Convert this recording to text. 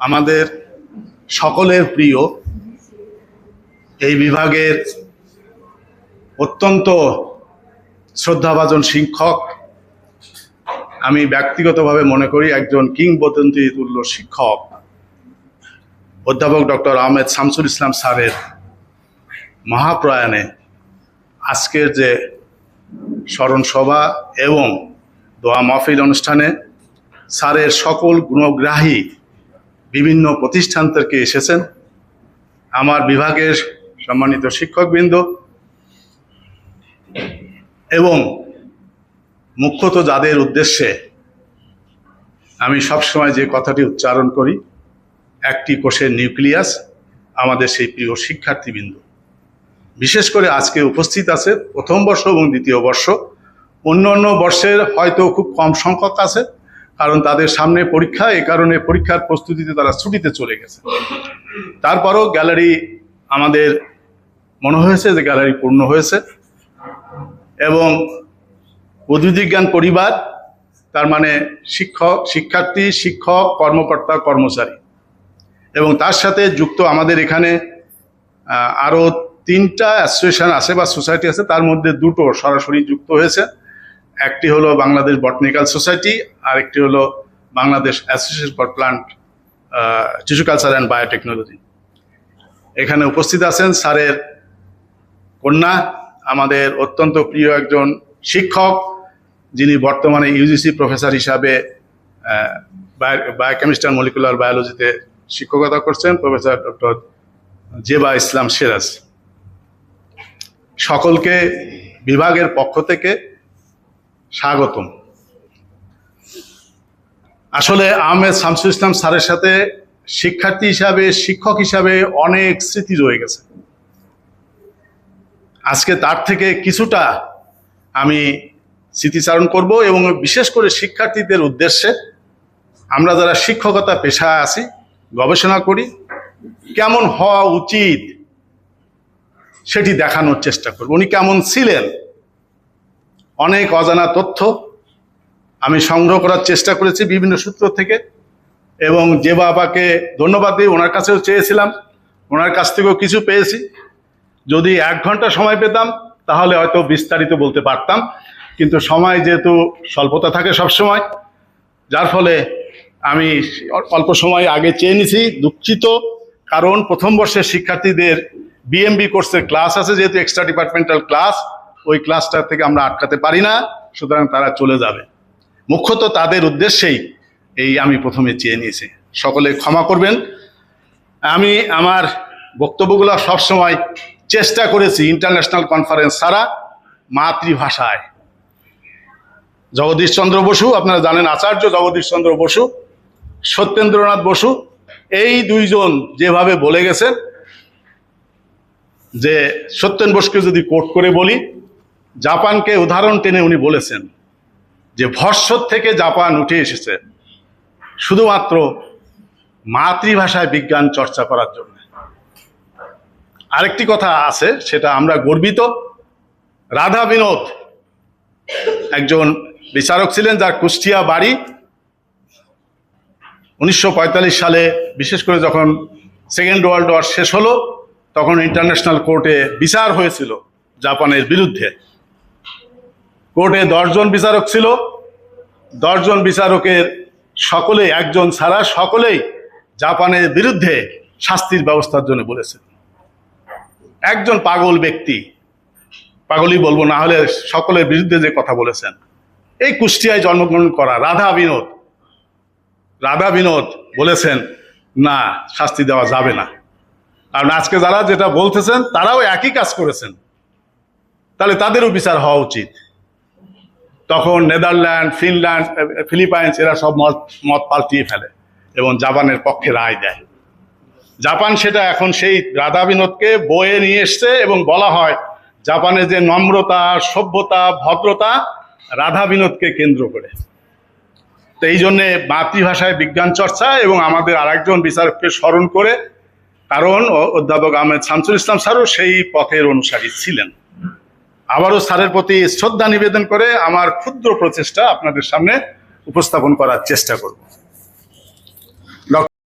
আমাদের সকলের প্রিয় এই বিভাগের অত্যন্ত শ্রদ্ধাভাজন শিক্ষক। আমি ব্যক্তিগতভাবে মনে করি একজন কিংবদন্তি তুল্য শিক্ষক, অধ্যাপক ডক্টর আহমেদ শামসুল ইসলাম স্যারের মহাপ্রয়াণে আজকের যে স্মরণ সভা এবং দোয়া মাহফিল অনুষ্ঠানে স্যারের সকল গুণগ্রাহী বিভিন্ন প্রতিষ্ঠান থেকে এসেছেন। আমার বিভাগের সম্মানিত শিক্ষকবৃন্দ এবং মুখ্যত যাদের উদ্দেশ্যে আমি সবসময় যে কথাটি উচ্চারণ করি, একটি কোষের নিউক্লিয়াস আমাদের সেই প্রিয় শিক্ষার্থীবৃন্দ। বিশেষ করে আজকে উপস্থিত আছে প্রথম বর্ষ এবং দ্বিতীয় বর্ষ। অন্য অন্য বর্ষের হয়তো খুব কম সংখ্যক আছে কারণ তাদের সামনে পরীক্ষা এ কারণে পরীক্ষার প্রস্তুতিতে তারা ছুটিতে চলে গেছে। তারপরও গ্যালারি আমাদের মনে হয়েছে যে গ্যালারি পূর্ণ হয়েছে এবং উদ্ভিদবিজ্ঞান পরিবার তার মানে শিক্ষক শিক্ষার্থী শিক্ষক কর্মকর্তা কর্মচারী এবং তার সাথে যুক্ত আমাদের এখানে আহ, আরও তিনটা অ্যাসোসিয়েশন আছে বা সোসাইটি আছে তার মধ্যে দুটো সরাসরি যুক্ত হয়েছে। একটি হলো বাংলাদেশ বটনিক্যাল সোসাইটি আর একটি হলো Bangladesh association for plant tissue culture and biotechnology. এখানে উপস্থিত আছেন স্যারের কন্যা, আমাদের অত্যন্ত প্রিয় একজন শিক্ষক, যিনি বর্তমানে ইউজিসি প্রফেসর হিসাবে বায়োকেমিস্ট্রি মলিকুলার বায়োলজিতে শিক্ষকতা করছেন, প্রফেসর ডক্টর জেবা ইসলাম সিরাজ। সকলকে বিভাগের পক্ষ থেকে স্বাগতম। আসলে আহমেদ শামসুল ইসলাম স্যারের সাথে শিক্ষার্থী হিসাবে, শিক্ষক হিসাবে অনেক স্মৃতি রয়ে গেছে। আজকে তার থেকে কিছুটা আমি স্মৃতিচারণ করব এবং বিশেষ করে শিক্ষার্থীদের উদ্দেশ্যে আমরা যারা শিক্ষকতা পেশায় আছি, গবেষণা করি, কেমন হওয়া উচিত সেটি দেখানোর চেষ্টা করব। উনি কেমন ছিলেন? অনেক অজানা তথ্য আমি সংগ্রহ করার চেষ্টা করেছি বিভিন্ন সূত্র থেকে এবং যে বাবাকে ধন্যবাদ দিই ওনার কাছেও চেয়েছিলাম, ওনার কাছ থেকেও কিছু পেয়েছি। যদি এক ঘণ্টা সময় পেতাম, তাহলে হয়তো বিস্তারিত বলতে পারতাম, কিন্তু সময় যেহেতু স্বল্পতা থাকে সব সময় যার ফলে আমি অল্প সময় আগে চেয়ে নিছি, দুঃখিত, কারণ প্রথম বর্ষের শিক্ষার্থীদের বিএমবি কোর্সের ক্লাস আছে, যেহেতু এক্সট্রা ডিপার্টমেন্টাল ক্লাস ওই ক্লাসটা থেকে আমরা আটকাতে পারি না, সুতরাং তারা চলে যাবে। মুখ্যত তাদের উদ্দেশ্যেই এই আমি প্রথমে চেয়ে নিয়েছি। সকলে ক্ষমা করবেন। আমি আমার বক্তব্যগুলো সবসময় চেষ্টা করেছি ইন্টারন্যাশনাল কনফারেন্স ছাড়া, মাতৃভাষায়। জগদীশ চন্দ্র বসু, আপনারা জানেন আচার্য জগদীশ চন্দ্র বসু, সত্যেন্দ্রনাথ বসু, এই দুইজন যেভাবে বলে গেছেন, যে সত্যেন বসুকে যদি কোট করে বলি জাপানকে উদাহরণ টেনে উনি বলেছেন যে ভর্ষর থেকে জাপান উঠে এসেছে শুধুমাত্র মাতৃভাষায় বিজ্ঞান চর্চা করার জন্য। আরেকটি কথা আছে, সেটা আমরা গর্বিত। রাধা বিনোদ একজন বিচারক ছিলেন যার কুষ্টিয়া বাড়ি উনিশশো পঁয়তাল্লিশ সালে, বিশেষ করে যখন সেকেন্ড ওয়ার্ল্ড ওয়ার শেষ হলো, তখন ইন্টারন্যাশনাল কোর্টে বিচার হয়েছিল জাপানের বিরুদ্ধে। কোর্টে দশজন বিচারক ছিল। দশজন বিচারকের সকলে একজন ছাড়া সকলেই জাপানের বিরুদ্ধে শাস্তির ব্যবস্থার জন্য বলেছিল একজন পাগল ব্যক্তি, পাগলই বলব, না হলে সকলের বিরুদ্ধে যে কথা বলেছেন। এই কুষ্টিয়ায় জন্মগ্রহণ করা রাধা বিনোদ রাধা বিনোদ বলেছেন, না, শাস্তি দেওয়া যাবে না। কারণ আজকে যারা যেটা বলতেছেন, তারাও একই কাজ করেছেন। তাহলে তাদেরও বিচার হওয়া উচিত। তখন নেদারল্যান্ড, ফিনল্যান্ড ফিলিপাইন্স এরা সব মত মত পাল্টিয়ে ফেলে এবং জাপানের পক্ষে রায় দেয়। জাপান সেটা এখন সেই রাধা বিনোদকে বয়ে নিয়ে এসছে এবং বলা হয় জাপানের যে নম্রতা, সভ্যতা, ভদ্রতা রাধা বিনোদকে কেন্দ্র করে। তো এই জন্যে মাতৃভাষায় বিজ্ঞান চর্চা এবং আমাদের আরেকজন বিচারককে স্মরণ করে, কারণ অধ্যাপক আহমেদ শামসুল ইসলাম স্যারও সেই পথের অনুসারী ছিলেন। আবারও স্যারের প্রতি শ্রদ্ধা নিবেদন করে আমার ক্ষুদ্র প্রচেষ্টা আপনাদের সামনে উপস্থাপন করার চেষ্টা করব।